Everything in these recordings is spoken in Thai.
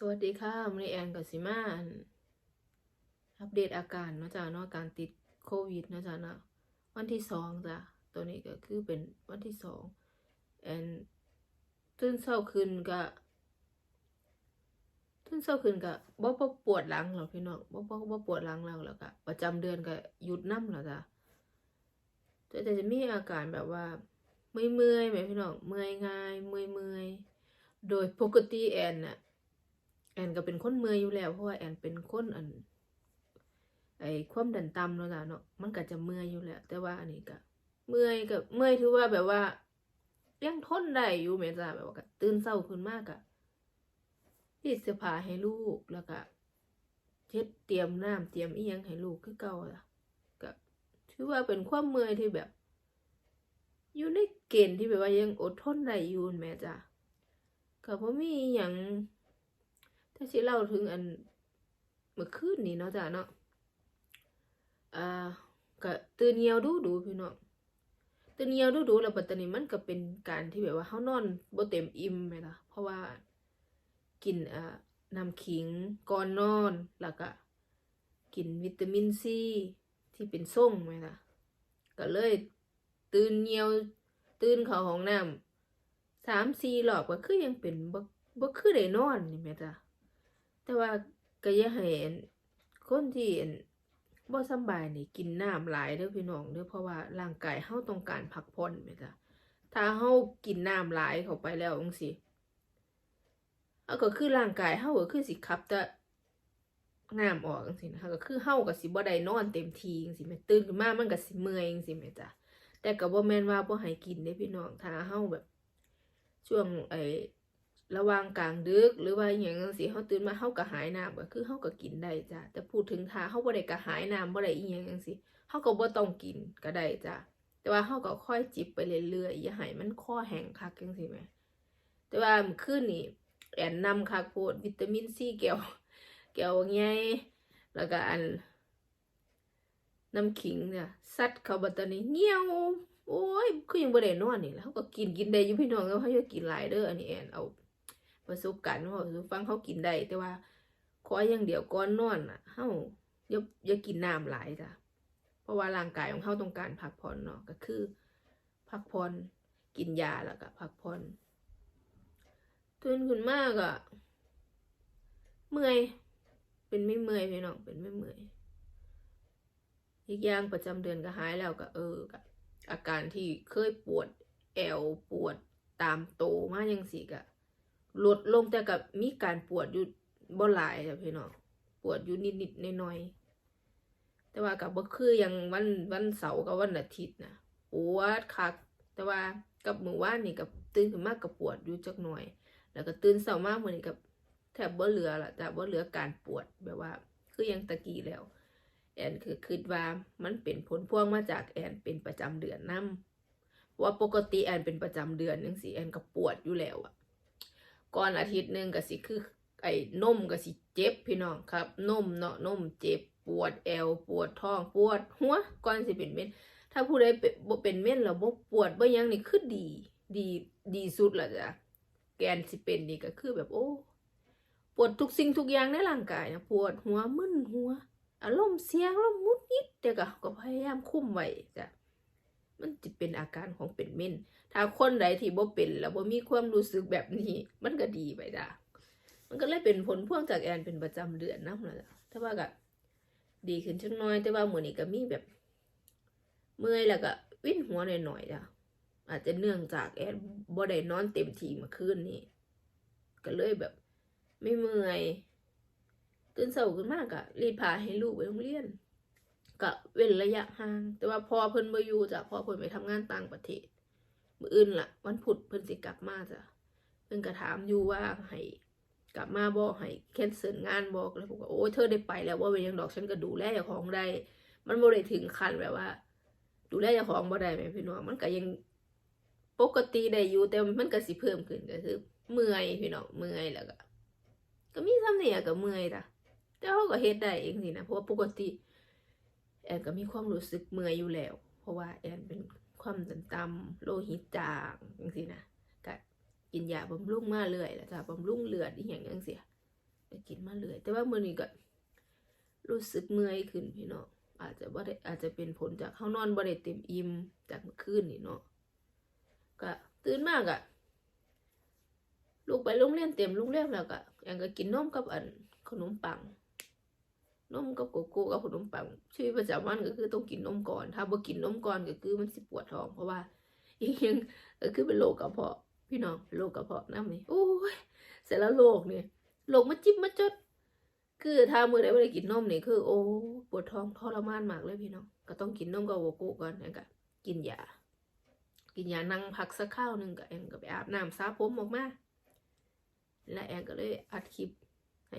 สวัสดีค่ะมอนี้แอนกับสิมาอัปเดตอาการเนาะจ้ะเนาะการติดโควิดเนาะจ้ะเนาะวันที่สองจ้ะตัวนี้ก็คือเป็นวันที่สองแอนตื่นเช้าขึ้นก็ตื่นเช้าขึ้นก็บ่บ่ปวดหลังหรอพี่น้องบ่บ่บ่ปวดหลังแล้วแล้วก็ประจำเดือนก็หยุดน้ำแล้วจ้ะแต่จะมีอาการแบบว่าเมื่อยเมื่อยไหมพี่น้องเมื่อยง่ายเมื่อยเมื่อยโดยปกติแอนน่ะ แอนก็เป็นคนเมื่อยอยู่แล้วเพราะว่าแอนเป็นคนอันไอ้ความดันต่ำเนาะจ้ะเนาะมันก็จะเมื่อยอยู่แล้วแต่ว่าอันนี้ก็เมื่อยกับเมื่อยถือว่าแบบว่ายังทนได้อยู่แม่จ้ะแบบว่าก็ตื่นเช้าขึ้นมากอะรีดเสื้อผ้าให้ลูกแล้วก็เช็ดเตรียมน้ำเตรียมอียังให้ลูกคือเก่าล่ะก็ถือว่าเป็นความเมื่อยที่แบบ อยู่ในเกณฑ์ที่แบบว่ายังอดทนได้อยู่แม่จ้ะก็บ่มีอหยัง ถ้าสิเล่าถึงอันเมื่อคืนนี้เนาะจ้ะเนาะอ่าก็ตื่นเหี่ยวดูดูพี่น้องตื่นเหี่ยวดูดูแล้วปัตตานีมันก็เป็นการที่แบบว่าเฮานอนบ่เต็มอิ่มแม่ล่ะเพราะว่ากินอ่าน้ำขิงก่อนนอนแล้วก็กินวิตามินซีที่เป็นส้มแม่ล่ะก็เลยตื่นเหี่ยวตื่นเขาห้องน้ำสามสี่รอบก็คือยังเป็นบ่บ่คือได้นอนนี่แม่จ้ะ แต่ว่าก็อย่าให้อันคนที่อันบ่สบายนี่กินน้ำหลายเด้อพี่น้องเด้อเพราะว่าร่างกายเฮาต้องการพักผ่อนแม่จ้ะถ้าเฮากินน้ำหลายเข้าไปแล้วจังซี่เอาก็คือร่างกายเฮาก็คือสิขับแต่น้ำออกจังซี่นะคะก็คือเฮาก็สิบ่ได้นอนเต็มทีจังซี่แม่ตื่นขึ้นมามันก็สิเมื่อยจังซี่แม่จ้ะแต่ก็บ่แม่นว่าบ่ให้กินเด้พี่น้องถ้าเฮาแบบ ช่วงไอ้ ระว่างกลางดึกหรือว่าอย่างจังซี่เฮาตื่นมาเฮาก็หายน้ำก็คือเฮาก็กินได้จ้ะแต่พูดถึงถ้าเฮาบ่ได้กระหายน้ำบ่ได้อีหยังจังซี่เฮาก็บ่ต้องกินก็ได้จ้ะแต่ว่าเฮาก็ค่อยจิบไปเรื่อยๆอย่าให้มันคอแห้งคักจังซี่แหมแต่ว่าเมื่อคืนนี้แอนนำคักโพดวิตามินซีแก้วแก้วใหญ่แล้วก็อันน้ำขิงเนี่ยซัดเข้าบัตอนนี้เหี่ยวโอ้ยคือยังบ่ได้นอนนี่แล้วเขาก็กินกินได้อยู่พี่น้องแล้วเขาอย่ากินหลายเด้ออันนี้แอนเอา ประสบการณ์มาบอกสู่ฟังเขากินได้ แต่ว่าขออย่างเดียวก่อนนอนน่ะเฮาอย่าอย่ากินน้ำหลายจ้ะเพราะว่าร่างกายของเขาต้องการพักผ่อนเนาะก็คือ พักผ่อนกินยาแล้วก็พักผ่อนตื่นขึ้นมากอะเมื่อยเป็นไม่เมื่อยพี่น้องเป็นไม่เมื่อยอีกอย่างประจำเดือนก็หายแล้วก็เออก็อาการที่เคยปวดแอวปวดตามโตมากยังสิกะ ลดลงแต่กับมีการปวดอยู่บ่หลายจ้ะพี่น้องปวดอยู่นิดๆหน้อยๆแต่ว่ากับบ่คือยังวันวันเสาร์กับวันอาทิตย์นะปวดคัก แต่ว่ากับมือวานนี่กับตื่นขึ้นมากกับปวดอยู่จักหน่อย แล้วก็ตื่นเช้ามากเหมือนกับแทบบ่เหลือละจ้ะบ่เหลือการปวดแบบว่า คือยังตะกี้แล้ว แอนคือคิดว่ามันเป็นผลพวงมาจากแอนเป็นประจำเดือนนํว่าปกติแอนเป็นประจำเดือนจังซี่แอนก็ปวดอยู่แล้วอะ ก่อนอาทิตย์หนึ่งก็สิคือไอ้นมก็สิเจ็บพี่น้องครับนมเนาะนมเจ็บปวดแอวปวดท้องปวดหัวก่อนสิเป็นเม่นถ้าผู้ใดเป็นเป็นเม่นแล้วบ่ปวดบ่ยังนี่คือดี ดีดีสุดละจ้ะแกนสิเป็นนี่ก็คือแบบโอ้ปวดทุกสิ่งทุกอย่างในร่างกายนะปวดหัวมึนหัวอารมณ์เสียงอารมณ์มุดยิดแต่ก็ก็พยายามคุมไว้จ้ะ มันจะเป็นอาการของเป็นเม่น ถ้าคนใดที่บ่เป็น แล้วบ่มีความรู้สึกแบบนี้ มันก็ดีไปจ้ะมันก็เลยเป็นผลพ่วงจากแอนเป็นประจำเดือนนะล่ะจ้ะแต่ว่าก็ดีขึ้นจักหน้อย แต่ว่าเหมือนี้ก็มีแบบ เมื่อยแล้วก็วิ่นหัวหน่อยๆจ้ะอาจจะเนื่องจากแอนบ่ได้นอนเต็มทีมื่อคืนนี้ก็เลยแบบ ไม่เมื่อยตื่นเช้าขึ้นมากอะรีบพาให้ลูกไปโรงเรียน ก็เว้นระยะห่าง แต่ว่าพอเพิ่นบ่อยู่จ้ะพอเพิ่นไปทำงานต่างประเทศมื้ออื่นล่ะ วันพุธเพิ่นสิกลับมาจ้ะเพิ่นก็ถามอยู่ว่าให้กลับมาบ่ให้แคนเซิลงานบ่แล้วผมก็โอ้ยเธอได้ไปแล้วว่าเป็นยังดอกฉันก็ดูแลเจ้าของได้ มันบ่ได้ถึงขั้นแบบว่า ดูแลเจ้าของบ่ได้แม่พี่น้องมันก็ยังปกติได้อยู่แต่มันก็สิเพิ่มขึ้นก็คือ เมื่อยพี่น้องเมื่อยแล้วก็ก็มีซ้ำเนี่ยก็เมื่อยจ้ะแต่เขาก็เฮ็ดได้เองสินะเพราะว่าปกติ แอนก็มีความรู้สึกเมื่อยอยู่แล้ว เพราะว่าแอนเป็นความดันต่ำโลหิตจางจังซี่นะก็กินยาบำรุงมาเรื่อยแหละจ้ะบำรุงเลือดอีหยังจังซี่ก็กินมาเรื่อยแต่ว่ามื้อนี้ก็รู้สึกเมื่อยขึ้นพี่เน้องอาจจะบ่ได้อาจจะเป็นผลจากเฮานอนบ่ได้เต็มอิ่มจากเมื่อคืนนี่เนาะก็ตื่นมากอะลูกไปโรงเรียนเต็มโรงเรียนแล้วก็ยังก็กินนมกับอันขนมปัง นมกับโกโก้กับขนมปังชีวิตประจำวันก็คือต้องกินนมก่อน ถ้าบ่กินนมก่อนก็คือมันสิปวดท้องเพราะว่าอีกอย่างก็คือเป็นโรคกระเพาะ พี่น้องโรคกระเพาะน้ำนี่โอ้ยเสร็จแล้วโรคเนี่ยโรคมาจิ้มมาจด คือถ้ามือใดบ่ได้กินนมนี่คือ โอ้ปวดท้องทรมานมากเลยพี่น้องก็ต้องกินนมกับโกโก้ก่อนแล้วก็กินยากินยานั่งพักสักคราวหนึ่งก็แอนก็ไปอาบน้ำสระผมออกมาและแอนก็เลยอัดคลิปให้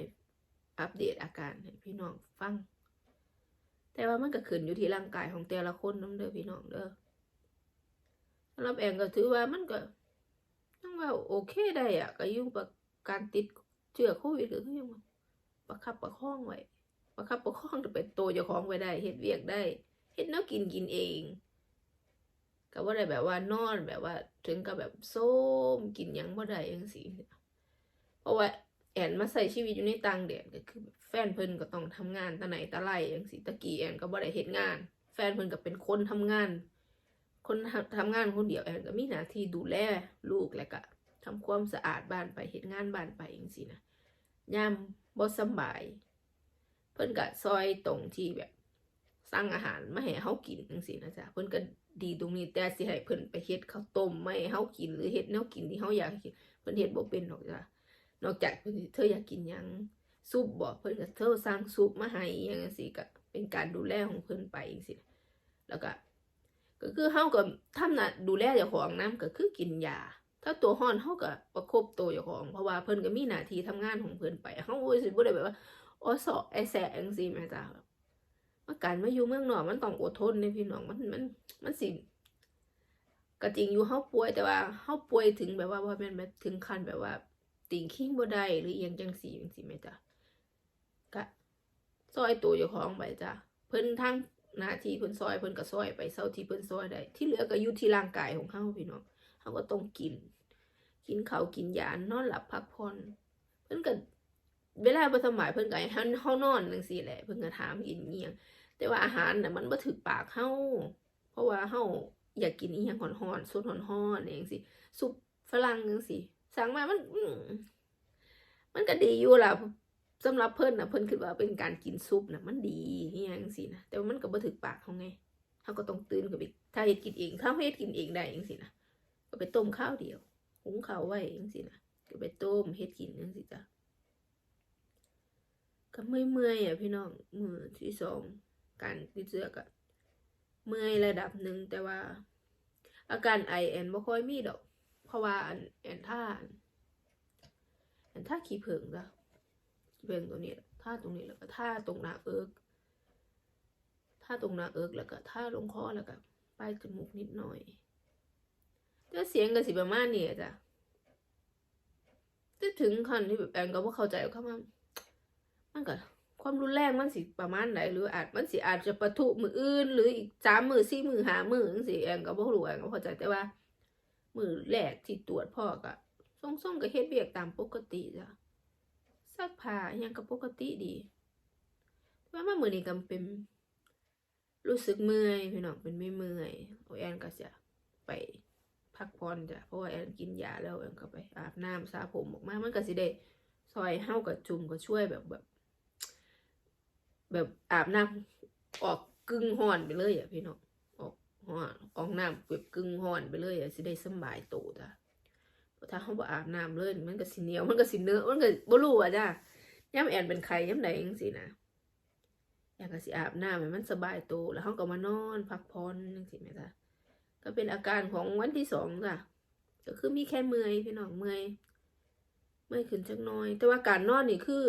อัปเดตอาการให้พี่น้องฟัง แต่ว่ามันก็ขึ้นอยู่ที่ร่างกายของแต่ละคนนํเด้อพี่น้องเด้อสำหรับแอนก็ถือว่ามันก็ต้องว่าโอเคได้อะก็ยู่งกับการติดเชื้อโควิดหรือยังว่าประคับประคองไว้ประคับประคองจะเป็นตัวเจ้าของไว้ได้เฮ็ดเวียกได้เฮ็ดแนวกินกินเองก็บ่าได้แบบว่านอนแบบว่า ถึงกับแบบโซมกินยังบ่ได้จังซี่เพราะว่า แอนมาใส่ชีวิตอยู่ในต่างแดนก็คือแฟนเพิ่นก็ต้องทำงานตะไหนตะไลจังซี่ตะกี้แอนก็บ่ได้เฮ็ดงาน แฟนเพิ่นก็เป็นคนทำงาน คนทำทำงานคนเดียวแอนก็มีหน้าที่ดูแลลูกแล้วก็ทำความสะอาดบ้านไปเฮ็ดงานบ้านไปจังซี่นะยามบ่สบาย เพิ่นก็ซอยตรงที่แบบสั่งอาหารมาให้เฮากินจังซี่นะจ๊ะเพิ่นก็ดีตรงนี้แต่สิให้เพิ่นไปเฮ็ดข้าวต้มไมาให้เฮากินหรือเฮ็ดแนวกินที่เฮาอยากกิน เพิ่นเฮ็ดบ่เป็นหรอกจ้ะ นอกจากเพิ่นเธออยากกินยังซุปบ่เพิ่นก็เธอสั่งซุปมาให้อยังจังซี่ก็เป็นการดูแลของเพิ่นไปจังซี่แล้วก็ก็คือเฮาก็ทำหน้าดูแลเจ้าของนํก็คือกินยา ถ้าตัวฮ้อนเฮาก็ประคบตัวเจ้าของ เพราะว่าเพิ่นก็มีหน้าที่ทำงานของเพิ่นไปเฮาบ่สิบ่ได้แบบว่าอ้สอไอแสงซี่แม่จ้าว่าการมาอยู่เมืองนอกมันต้องอดทนเด้พี่น้องมันมันมันสิก็จริงอยู่เฮาป่วยแต่ว่าเฮาป่วยถึงแบบว่าบ่แม่นถึงขั้นแบบว่า ติงคิงบ่ได้หรืออียังจังซี่จังซี่แม่จ้าก็ซอยตัวเจ้าของไปจ้ะเพิ่นทางหน้าที่เพิ่นซอยเพิ่นก็ซอยไปเท่าที่เพิ่นซอยได้ที่เหลือก็อยู่ที่ร่างกายของเฮาพี่น้องเขาก็ต้องกิน กินเขาวกินยานอนหลับพักผ่อนเพิ่นก็เวลาบ่สำบายเพิ่นก็ให้เฮาเฮานอนจังซี่แหละเพิ่นก็ถามกินเอียงแต่ว่าอาหารน่ะมันบ่ถึกปากเฮาเพราะว่าเฮาอยากกินอีหยังร้อนๆสดร้อนๆจังซี่ซุปฝรั่งจังซี่ สั่งมามันมันก็ดีอยู่ล่ะสำหรับเพิ่นนะเพิ่นคิดว่าเป็นการกินซุปนะมันดีอีหยังจังซี่นะแต่ว่ามันก็บ่ถึกปากเฮาไงเฮาก็ต้องตื่นขึ้นไปถ้าเฮ็ดกินเองถ้าเฮ็ดกินเองได้จังซี่นะก็ไปต้มข้าวเดียวหุงข้าวไว้จังซี่นะก็ไปต้มเฮ็ดกินจังซี่จ้ะก็เมื่อยๆอะพี่น้องมือที่สองการติดเชื้อก็เมื่อยระดับหนึ่งแต่ว่าอาการไอแอนบ่ค่อยมีดอก เพราะว่าอันแอนท่าแอนท่าขี้ผึ้งจ้ะขี้ผึ้งตัวนี้ท่าตรงนี้แล้วก็ท่าตรงหน้าเอิกท่าตรงหน้าเอิกแล้วก็ท่าลงคอแล้วก็ปลายจมูกนิดหน่อยแต่เสียงก็สิประมาณนี้จ้ะแต่ถึงขั้นที่แบบแอนก็บ่าเข้าใจว่ามันมันก็ความรุนแรงมันสิประมาณไหนหรืออาจมันสิอาจจะปะทุมืออื่น หรืออีกสามมือสี่มือหามือจังซี่แอนก็บ่รู้แอนก็เข้าใจแต่ว่า มือแรกที่ตรวจพ่อก็ส่งๆก็เฮ็ดเวียกตามปกติจ้ะซักผ้ายังก็ปกติดีว่ามามือนี้ก็เป็น รู้สึกเมื่อยพี่น้องเป็นไม่เมื่อยโอแอนก็จะไปพักผ่อนจ้ะเพราะว่าแอนกินยาแล้วแอนก็ไปอาบน้ำสระผมออกมามันก็สิได้ซอยเฮากับจุ่มก็ช่วยแบบแบบ แบบอาบน้ำออกกึ่งห้อนไปเลยอะพี่น้อง ห้อนออกน้ำแบบกึ่งห้อนไปเลยอะสิได้สบายโตัวจ้ะพราะถ้าเฮาบ่อาบน้ำเลยมันก็สิเหนียวมันก็สิเนื้อมันก็บ่รู้อะจ้ะย่ำแอนเป็นไข้ย่ำใดจังซี่นะอยากก็สิอาบน้ำให้มันสบายโตแล้วเฮาก็มานอนพักผ่อนจังซี่แม่จ้ะก็เป็นอาการของวันที่สองจ้ะก็คือมีแค่เมื่อยพี่น้องเมื่อยเมื่อยขึ้นจักน้อย แต่ว่าการนอนนี่คือ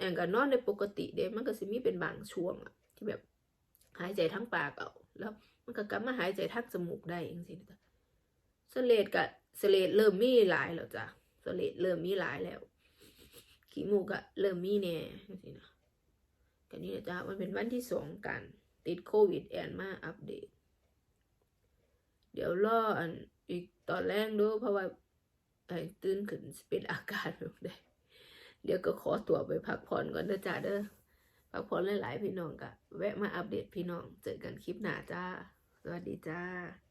อย่างการนอนในปกติเด้มันก็สิมีเป็นบางช่วงอะที่แบบหายใจทั้งปากเอาแล้ว มันก็กลับมาหายใจทั้งจมูกได้จังซี่นะจ๊ะสเลดกับสเลดเริ่มมีหลายแล้วจ้ะสเลดเริ่มมีหลายแล้วขี้มูกก็เริ่มมีแน่จังนะก็นี่นะจ๊ะมันเป็นวันที่สองกัน ติดโควิดแอนมาอัปเดต เดี๋ยวรออันอีกตอนแรกดูเพราะว่าไอ้ตื่นขึ้นเป็นอาการแบบใดเดี๋ยวก็ขอตัวไปพักผ่อนก่อนเด้อจ้าเด้อพักผ่อนหลายๆพี่น้องกะแวะมาอัปเดตพี่น้องเจอกันคลิปหน้าจ้า วัสดีจ้า